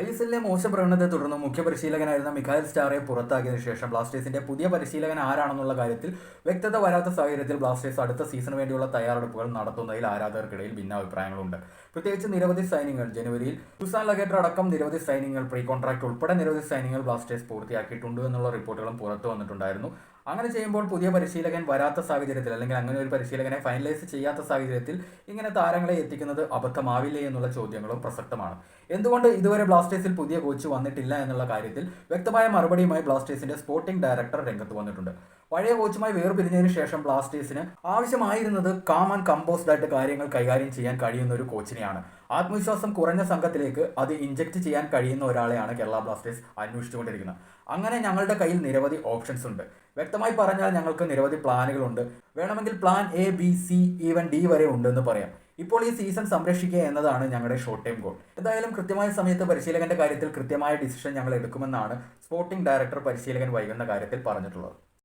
I S എല്ലിലെ മോശം പ്രകടനത്തെ തുടർന്ന് മുഖ്യ പരിശീലകനായിരുന്ന മിഖായൽ സ്റ്റാറെ പുറത്താക്കിയതിനു ശേഷം ബ്ലാസ്റ്റേഴ്സിന്റെ പുതിയ പരിശീലകൻ ആരാണെന്നുള്ള കാര്യത്തിൽ വ്യക്തത വരാത്ത സാഹചര്യത്തിൽ ബ്ലാസ്റ്റേഴ്സ് അടുത്ത സീസണിന് വേണ്ടിയുള്ള തയ്യാറെടുപ്പുകൾ നടത്തുന്നതിൽ ആരാധകർക്കിടയിൽ ഭിന്നാഭിപ്രായങ്ങളുണ്ട്. പ്രത്യേകിച്ച് നിരവധി സൈനിങ്ങൾ ജനുവരിയിൽ സുസാൻ ലഗേറ്റർ അടക്കം നിരവധി സൈനിങ്ങൾ പ്രീ കോൺട്രാക്ട് ഉൾപ്പെടെ നിരവധി സൈനിങ്ങൾ ബ്ലാസ്റ്റേഴ്സ് പൂർത്തിയാക്കിയിട്ടുണ്ട് എന്നുള്ള റിപ്പോർട്ടുകളും പുറത്തു വന്നിട്ടുണ്ടായിരുന്നു. അങ്ങനെ ചെയ്യുമ്പോൾ പുതിയ പരിശീലകൻ വരാത്ത സാഹചര്യത്തിൽ അല്ലെങ്കിൽ അങ്ങനെ ഒരു പരിശീലകനെ ഫൈനലൈസ് ചെയ്യാത്ത സാഹചര്യത്തിൽ ഇങ്ങനെ താരങ്ങളെ എത്തിക്കുന്നത് അബദ്ധമാവില്ലേ എന്നുള്ള ചോദ്യങ്ങളും പ്രസക്തമാണ്. എന്തുകൊണ്ട് ഇതുവരെ ബ്ലാസ്റ്റേഴ്സിൽ പുതിയ കോച്ച് വന്നിട്ടില്ല എന്നുള്ള കാര്യത്തിൽ വ്യക്തമായ മറുപടിയുമായി ബ്ലാസ്റ്റേഴ്സിന്റെ സ്പോർട്ടിംഗ് ഡയറക്ടർ രംഗത്ത് വന്നിട്ടുണ്ട്. പഴയ കോച്ചുമായി വേർപിരിഞ്ഞതിന് ശേഷം ബ്ലാസ്റ്റേഴ്സിന് ആവശ്യമായിരുന്നത് കാം കമ്പോസ്ഡ് ആയിട്ട് കാര്യങ്ങൾ കൈകാര്യം ചെയ്യാൻ കഴിയുന്ന ഒരു കോച്ചിനെയാണ്. ആത്മവിശ്വാസം കുറഞ്ഞ സംഘത്തിലേക്ക് അത് ഇഞ്ചക്ട് ചെയ്യാൻ കഴിയുന്ന ഒരാളെയാണ് കേരള ബ്ലാസ്റ്റേഴ്സ് അന്വേഷിച്ചുകൊണ്ടിരിക്കുന്നത്. അങ്ങനെ ഞങ്ങളുടെ കയ്യിൽ നിരവധി ഓപ്ഷൻസ് ഉണ്ട്. വ്യക്തമായി പറഞ്ഞാൽ ഞങ്ങൾക്ക് നിരവധി പ്ലാനുകളുണ്ട്. വേണമെങ്കിൽ plan A B C even D വരെ ഉണ്ടെന്ന് പറയാം. ഇപ്പോൾ ഈ സീസൺ സംരക്ഷിക്കുക എന്നതാണ് ഞങ്ങളുടെ ഷോർട്ട് ടൈം ഗോൾ എന്തായാലും കൃത്യമായ സമയത്ത് പരിശീലകന്റെ കാര്യത്തിൽ കൃത്യമായ ഡിസിഷൻ ഞങ്ങൾ എടുക്കുമെന്നാണ് സ്പോർട്ടിംഗ് ഡയറക്ടർ പരിശീലകൻ വൈകുന്ന കാര്യത്തിൽ പറഞ്ഞിട്ടുള്ളത്.